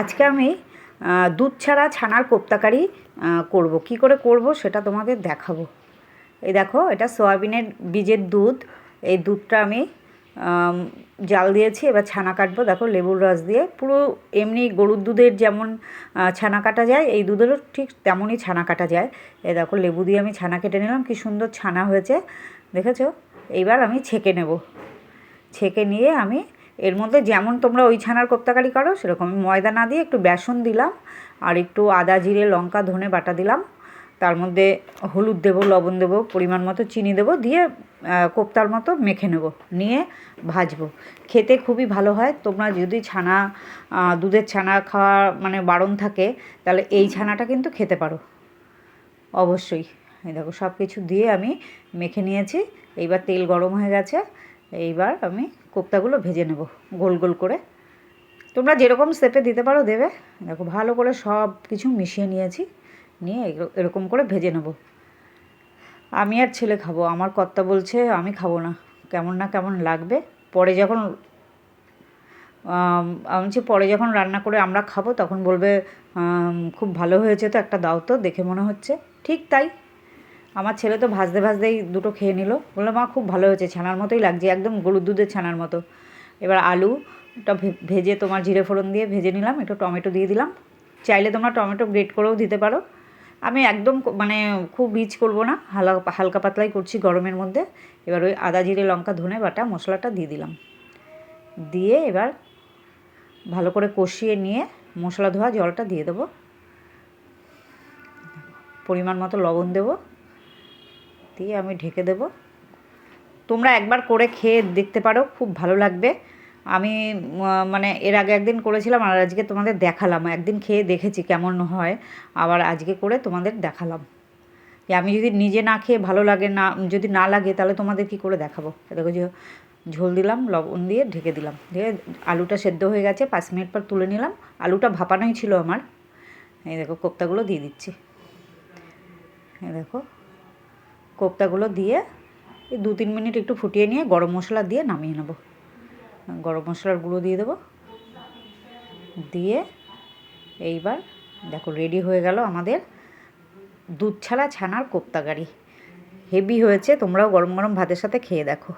আজকে আমি দুধ ছাড়া ছানার কোপ্তাকারি করব। কি করে করব সেটা তোমাদের দেখাবো। এই দেখো, এটা সয়াবিনের বীজের দুধ। এই দুধটা আমি জাল দিয়েছি, এবার ছানা কাটবো। দেখো, লেবুর রস দিয়ে পুরো এমনি গরুর দুধের যেমন ছানা কাটা যায়, এই দুধেরও ঠিক তেমনই ছানা কাটা যায়। এই দেখো, লেবু দিয়ে আমি ছানা কেটে নিলাম, কি সুন্দর ছানা হয়েছে। দেখেছ? এইবার আমি ছেঁকে নেব। ছেঁকে নিয়ে আমি এর মধ্যে যেমন তোমরা ওই ছানার কোপ্তাকারি করো, সেরকম ময়দা না দিয়ে একটু বেসন দিলাম, আর একটু আদা, জিরে, লঙ্কা, ধনে বাটা দিলাম। তার মধ্যে হলুদ দেবো, লবণ দেবো, পরিমাণ মতো চিনি দেবো, দিয়ে কোপ্তার মতো মেখে নেব, নিয়ে ভাজবো। খেতে খুবই ভালো হয়। তোমরা যদি ছানা দুধের ছানা খাওয়া মানে বারণ থাকে, তাহলে এই ছানাটা কিন্তু খেতে পারো। অবশ্যই। এই দেখো সব কিছু দিয়ে আমি মেখে নিয়েছি। এইবার তেল গরম হয়ে গেছে। এইবার আমি কোপ্তাগুলো ভেজে নেব, গোল গোল করে। তোমরা যেরকম স্টেপে দিতে পারো দেবে। দেখো, ভালো করে সব কিছু মিশিয়ে নিয়েছি, নিয়ে এরকম করে ভেজে নেব। আমি আর ছেলে খাব, আমার কর্তা বলছে, আমি খাব না, কেমন না কেমন লাগবে। পরে যখন, আমি বলছি, পরে যখন রান্না করে আমরা খাব, তখন বলবে খুব ভালো হয়েছে তো, একটা দাও তো, দেখে মনে হচ্ছে। ঠিক তাই। আমার ছেলে তো ভাজতে ভাজতেই দুটো খেয়ে নিল। বলল, মা, খুব ভালো হয়েছে, ছানার মতোই লাগছে, একদম গরুর দুধের ছানার মতো। এবার আলুটা ভেজে তোমার জিরে ফোড়ন দিয়ে ভেজে নিলাম, একটু টমেটো দিয়ে দিলাম। চাইলে তোমরা টমেটো গ্রেট করেও দিতে পারো। আমি একদম মানে খুব রিচ করব না হালকা হালকা পাতলাই করছি গরমের মধ্যে। এবার ওই আদা, জিরে, লঙ্কা, ধনে বাটা, মশলাটা দিয়ে দিলাম। দিয়ে এবার ভালো করে কষিয়ে নিয়ে মশলা ধোয়া জলটা দিয়ে দেবো। পরিমাণ মতো লবণ দেবো। দিয়ে আমি ঢেকে দেব। তোমরা একবার করে খেয়ে দেখতে পারো, খুব ভালো লাগবে। আমি মানে এর আগে একদিন করেছিলাম আর আজকে তোমাদের দেখালাম। একদিন খেয়ে দেখেছি কেমন হয়, আবার আজকে করে তোমাদের দেখালাম। যে আমি যদি নিজে না খেয়ে ভালো লাগে না, যদি না লাগে তাহলে তোমাদের কি করে দেখাবো? দেখো যে ঝোল দিলাম, লবণ দিয়ে ঢেকে দিলাম। দিয়ে আলুটা সেদ্ধ হয়ে গেছে, পাঁচ মিনিট পর তুলে নিলাম। আলুটা ভাপানোই ছিল আমার। এই দেখো, কোপ্তাগুলো দিয়ে দিচ্ছি। এই দেখো। কোপ্তাগুলো দিয়ে এই দু তিন মিনিট একটু ফুটিয়ে নিয়ে গরম মশলা দিয়ে নামিয়ে নেব। গরম মশলার গুঁড়ো দিয়ে দেবো। দিয়ে এইবার দেখো রেডি হয়ে গেল আমাদের দুধ ছাড়া ছানার কোপ্তাগাড়ি হেভি হয়েছে, তোমরাও গরম গরম ভাতের সাথে খেয়ে দেখো।